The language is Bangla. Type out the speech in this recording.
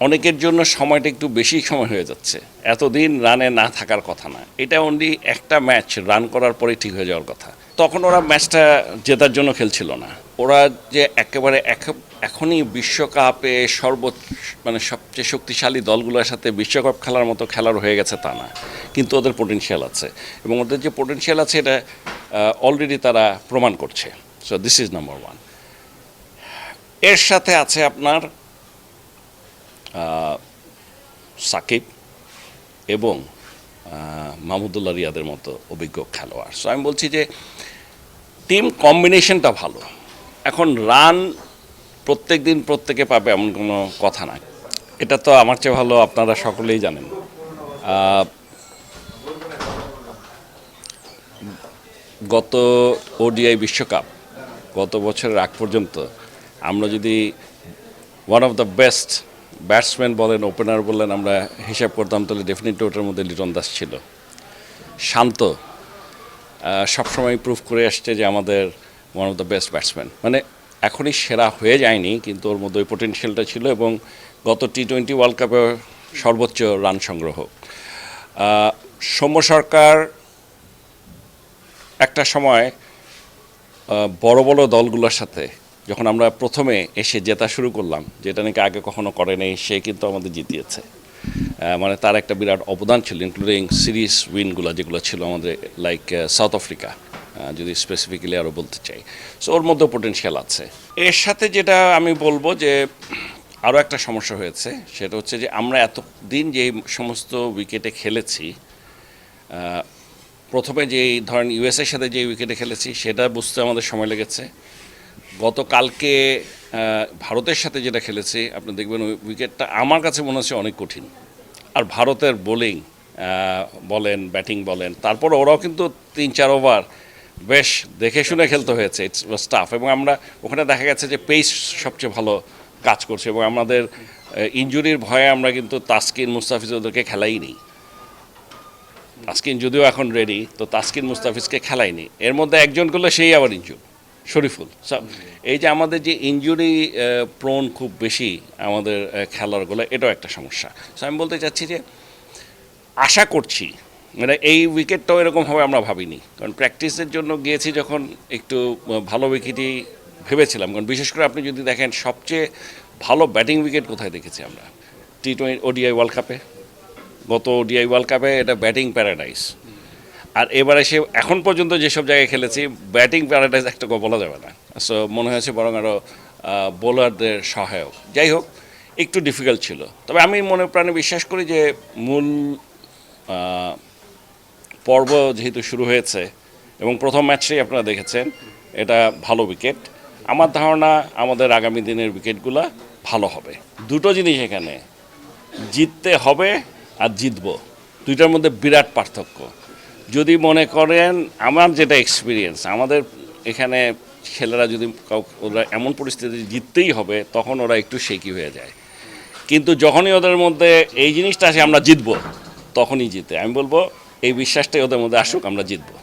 অনেকের জন্য সময়টা একটু বেশি সময় হয়ে যাচ্ছে। এতদিন রানে না থাকার কথা না। এটা অনলি একটা ম্যাচ রান করার পরে ঠিক হয়ে যাওয়ার কথা। তখন ওরা ম্যাচটা জেতার জন্য খেলছিল না। ওরা যে একেবারে এক- এখনই বিশ্বকাপে সর্বোচ্চ মানে সবচেয়ে শক্তিশালী দলগুলোর সাথে বিশ্বকাপ খেলার মতো খেলার হয়ে গেছে তা না। কিন্তু ওদের পোটেনশিয়াল আছে। এবং ওদের যে পোটেনশিয়াল আছে এটা অলরেডি তারা প্রমাণ করছে। সো দিস ইজ নাম্বার ওয়ানের সাথে আছে আপনার সাকিব এবং মাহমুদুল্লাহ রিয়াদের মতো অভিজ্ঞ খেলোয়াড়। সো আমি বলছি যে টিম কম্বিনেশনটা ভালো। এখন রান প্রত্যেক দিন প্রত্যেকে পাবে এমন কোনো কথা না এটা তো আমার চেয়ে ভালো, আপনারা সকলেই জানেন। গত ওডিআই বিশ্বকাপ, গত বছরের আগ পর্যন্ত আমরা যদি one of the best batsman বলেন, ওপেনার বলেন আমরা হিসাব করতাম তাহলে ডেফিনেটলি ওটার মধ্যে লিটন দাস ছিল। শান্ত সবসময় প্রুভ করে আসছে যে আমাদের one of the best batsman মানে এখনই সেরা হয়ে যায়নি, কিন্তু ওর মধ্যে ওই পোটেনশিয়ালটা ছিল এবং গত টি টোয়েন্টি ওয়ার্ল্ড কাপে সর্বোচ্চ রান সংগ্রহ। সৌম্য সরকার একটা সময় বড় বড় দলগুলোর সাথে যখন আমরা প্রথমে এসে জেতা শুরু করলাম যেটা নাকি আগে কখনো করে নেই, সে কিন্তু আমাদের জিতিয়েছে। মানে তার একটা বিরাট অবদান ছিল ইনক্লুডিং সিরিজ উইনগুলো যেগুলো ছিল আমাদের লাইক সাউথ আফ্রিকা যদি স্পেসিফিক্যালি আরও বলতে চাই। সো ওর মধ্যে পোটেনশিয়াল আছে। এর সাথে যেটা আমি বলব যে আরও একটা সমস্যা হয়েছে, সেটা হচ্ছে যে আমরা এতদিন যে সমস্ত উইকেটে খেলেছি প্রথমে যেই ধরেন ইউএসএর সাথে যে উইকেটে খেলেছি, সেটা বুঝতে আমাদের সময় লেগেছে। গতকালকে ভারতের সাথে যেটা খেলেছি, আপনি দেখবেন ওই উইকেটটা আমার কাছে মনে হচ্ছে অনেক কঠিন। আর ভারতের বোলিং বলেন, ব্যাটিং বলেন, তারপর ওরাও কিন্তু তিন চার ওভার বেশ দেখে শুনে খেলতে হয়েছে। ইটস স্টাফ এবং আমরা ওখানে দেখা গেছে যে পেস সবচেয়ে ভালো কাজ করছে এবং আমাদের ইঞ্জুরির ভয়ে আমরা কিন্তু তাসকিন মুস্তাফিজ ওদেরকে খেলাই নেই। তাসকিন যদিও এখন রেডি তো তাসকিন মুস্তাফিজকে খেলায়নি এর মধ্যে একজন করলে সেই আবার ইনজুর শরীফুল। এই যে আমাদের যে ইনজুরি প্রোন খুব বেশি আমাদের খেলোয়াড়গুলো, এটাও একটা সমস্যা। সো আমি বলতে চাচ্ছি যে আশা করছি মানে এই উইকেটটাও এরকম হবে আমরা ভাবিনি। কারণ প্র্যাকটিসের জন্য গিয়েছি যখন একটু ভালো উইকেটই ভেবেছিলাম। কারণ বিশেষ করে আপনি যদি দেখেন, সবচেয়ে ভালো ব্যাটিং উইকেট কোথায় দেখেছি আমরা? টি টোয়েন্টি ওডিআই ওয়ার্ল্ড কাপে গত ওডিআই ওয়ার্ল্ড কাপে এটা ব্যাটিং প্যারাডাইস আর এবারে সে এখন পর্যন্ত যেসব জায়গায় খেলেছি, ব্যাটিং প্যারাডাইস একটা বলা যাবে না। সো মনে হয়েছে বরং আরও বোলারদের সহায়ক। যাই হোক, একটু ডিফিকাল্ট ছিল। তবে আমি মনে প্রাণে বিশ্বাস করি যে মূল পর্ব যেহেতু শুরু হয়েছে এবং প্রথম ম্যাচটাই আপনারা দেখেছেন, এটা ভালো উইকেট আমার ধারণা আমাদের আগামী দিনের উইকেটগুলো ভালো হবে। দুটো জিনিস এখানে, জিততে হবে আর জিতবো। দুইটার মধ্যে বিরাট পার্থক্য। যদি মনে করেন, আমার যেটা এক্সপিরিয়েন্স আমাদের এখানে ছেলেরা যদি ওরা এমন পরিস্থিতি জিততেই হবে, তখন ওরা একটু শেকি হয়ে যায়। কিন্তু যখনই ওদের মধ্যে এই জিনিসটা আসে, আমরা জিতবো, তখনই জিতে। আমি বলব, এই বিশ্বাসটাই ওদের মধ্যে আসুক, আমরা জিতবো।